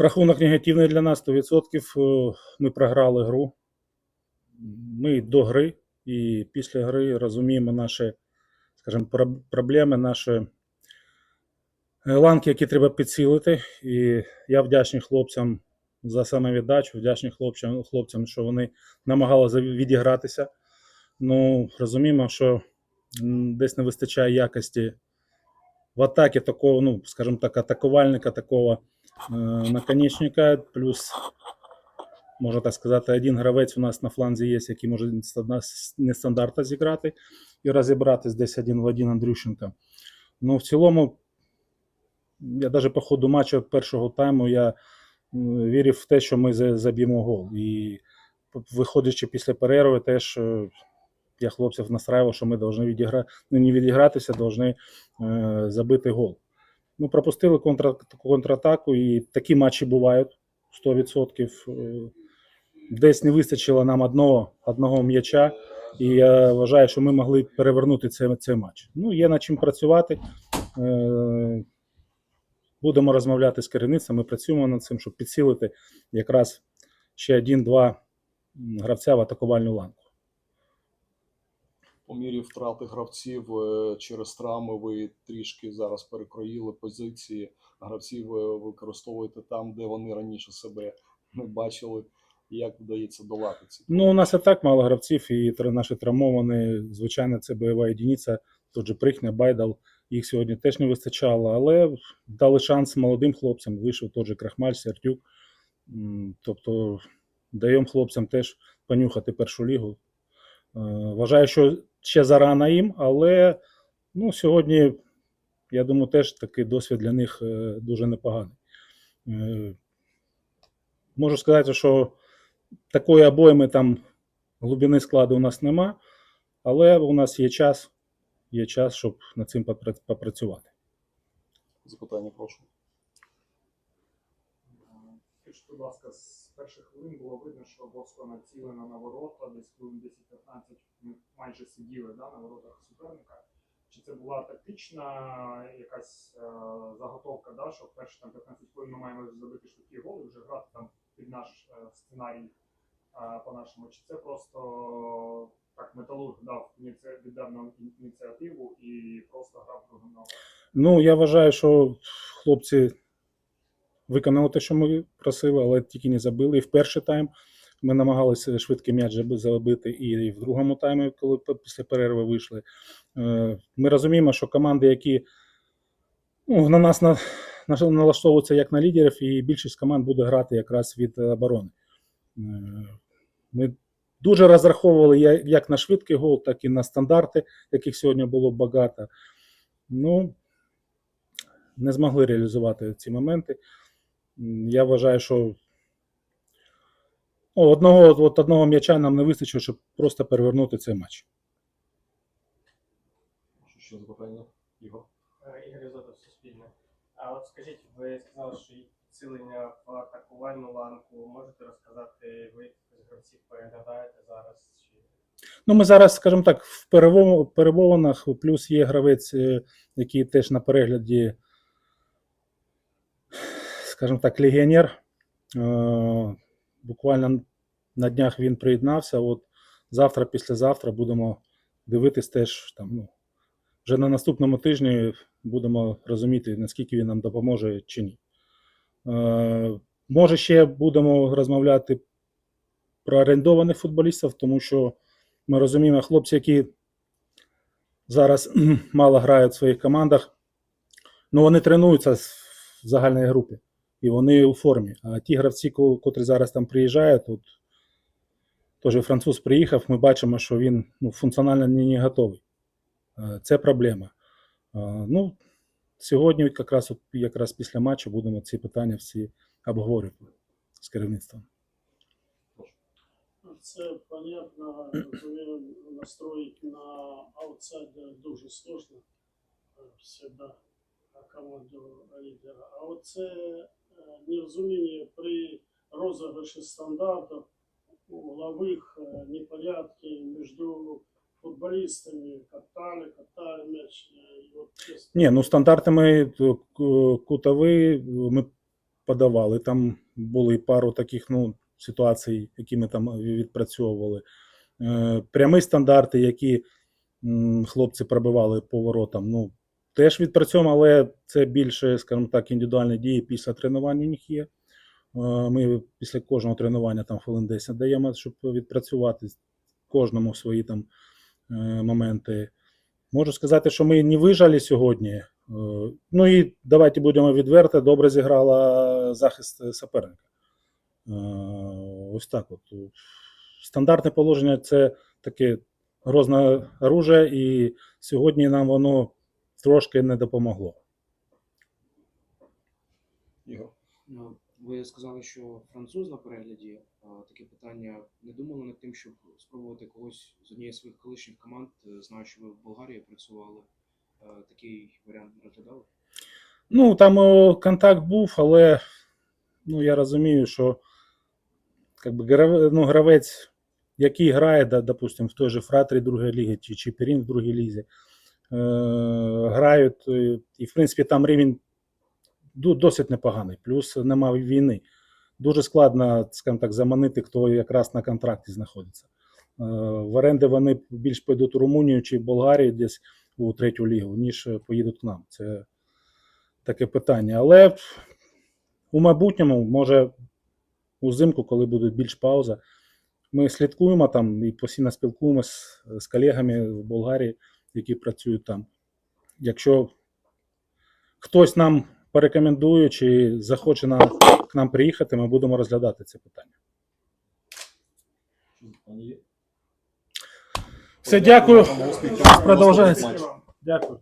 Рахунок негативний для нас 100%. Е, Ми програли гру. Ми до гри і після гри розуміємо наші, скажімо, проблеми, наші е, ланки, які треба підсилити. І я вдячний хлопцям за самовіддачу, вдячний хлопцям, хлопцям, що вони намагалися відігратися. Ну, розуміємо, що десь не вистачає якості в атаке такого, ну, скажем так, атакувальника, такого наконечника, плюс, можна так сказати, один гравець у нас на фланзі є, який може ста- нестандартно зіграти і розібратись десь один в один Андрющенка. Ну, в цілому, я навіть по ходу матчу першого тайму я вірив в те, що ми заб'ємо гол. І виходячи після перерви, теж е, я хлопців настраював, що ми повинні відігра... ну, не відігратися, повинні е, забити гол. Ну, пропустили контра... контратаку, і такі матчі бувають 100%. Е, Десь не вистачило нам одного, одного м'яча, і я вважаю, що ми могли перевернути цей, цей матч. Ну, є над чим працювати. Е, Будемо розмовляти з керівництвом, ми працюємо над цим, щоб підсилити якраз ще один-два гравця в атакувальну ланку. По мірі втрати гравців е, через травми ви трішки зараз перекроїли позиції. Гравців ви використовуєте там, де вони раніше себе не бачили. Як вдається долати ці? Ну, у нас і так мало гравців, і наші травмовані, звичайно, це бойова єдиниця, тут же Прихня, Байдал, їх сьогодні теж не вистачало, але дали шанс молодим хлопцям, вийшов той же Крахмаль, Сертюк. Тобто даємо хлопцям теж понюхати першу лігу. Е, Вважаю, що ще зарано їм, але ну, сьогодні, я думаю, теж такий досвід для них е, дуже непоганий. Е, Можу сказати, що такої обойми там глибини складу у нас нема, але у нас є час, є час, щоб над цим попрацювати. Запитання прошу. Скажіть, будь ласка, з перших хвилин було видно, що Боско націлена на ворота, десь хвилин 10-15 ми майже сиділи да, на воротах суперника. Чи це була тактична якась е, заготовка, да, що перші там 15 хвилин ми маємо забити швидкі голи, вже грати там під наш е, сценарій е, по-нашому, чи це просто так металург дав віддав нам ініціативу і просто грав другим номером? Ну, я вважаю, що хлопці виконали те, що ми просили, але тільки не забили. І в перший тайм ми намагалися швидкий м'яч заби- забити, і в другому таймі, коли після перерви вийшли. Е, Ми розуміємо, що команди, які ну, на нас на, на- налаштовуються як на лідерів, і більшість команд буде грати якраз від оборони. Е, Ми дуже розраховували як на швидкий гол, так і на стандарти, яких сьогодні було багато. Ну, не змогли реалізувати ці моменти. Я вважаю, що ну, одного, от одного м'яча нам не вистачило, щоб просто перевернути цей матч. Ще запитання, Ігор. Е, Ігор Ізотов, Суспільне. А от скажіть, ви сказали, що є підсилення в атакувальну ланку. Можете розказати, ви гравців переглядаєте зараз? Чи... Ну, ми зараз, скажімо так, в перево- плюс є гравець, е, який теж на перегляді, скажімо так, легіонер. Е, Буквально на днях він приєднався. От завтра, післязавтра будемо дивитись теж там, ну, вже на наступному тижні будемо розуміти, наскільки він нам допоможе чи ні. Е, Може, ще будемо розмовляти про орендованих футболістів, тому що ми розуміємо, хлопці, які зараз мало грають в своїх командах, ну вони тренуються в загальній групі і вони у формі. А ті гравці, котрі зараз там приїжджають, от теж француз приїхав, ми бачимо, що він ну, функціонально не, готовий. Це проблема. Ну, сьогодні, якраз, якраз після матчу, будемо ці питання всі обговорювати з керівництвом. Це понятно, розумію, настроїть на аутсайдера дуже сложно е, всегда команду лідера. А оце е, нерозуміння при розіграші стандартів, углових е, непорядки між футболістами, катали, катали м'яч. е, чесно, Ні, ну стандартами е, кутові ми подавали. Там були пару таких ну, ситуацій, які ми там відпрацьовували. Е, Прямі стандарти, які хлопці пробивали по воротам. Ну, теж відпрацьовуємо, але це більше, скажімо так, індивідуальні дії після тренувань у них є. Е, Ми після кожного тренування там хвилин 10 даємо, щоб відпрацювати кожному свої там е, моменти. Можу сказати, що ми не вижали сьогодні. Е, Ну і давайте будемо відверти, добре зіграла захист суперника. Ось так от. Стандартне положення це таке грозне оружие, і сьогодні нам воно трошки не допомогло. Ігор. Ну, Ви сказали, що француз на перегляді. Таке питання. Не думали над тим, щоб спробувати когось з однієї з своїх колишніх команд. Е, Знаю, що ви в Болгарії працювали. Е, Такий варіант не розглядали? Ну, там о, контакт був, але ну, я розумію, що как би, гравець, ну, гравець, який грає, да, допустим, в той же Фратрі другої ліги чи Чіперін в другій лізі, грають, е, і, в принципі, там рівень досить непоганий, плюс немає війни. Дуже складно, скажімо так, заманити, хто якраз на контракті знаходиться. Е, В оренди вони більш пойдуть у Румунію чи Болгарію десь у третю лігу, ніж поїдуть к нам. Це таке питання. Але у майбутньому, може, узимку, коли буде більш пауза, ми слідкуємо там і постійно спілкуємося з колегами в Болгарії, які працюють там. Якщо хтось нам порекомендує чи захоче нам, к нам приїхати, ми будемо розглядати це питання. Все, дякую. Продовжається. Дякую.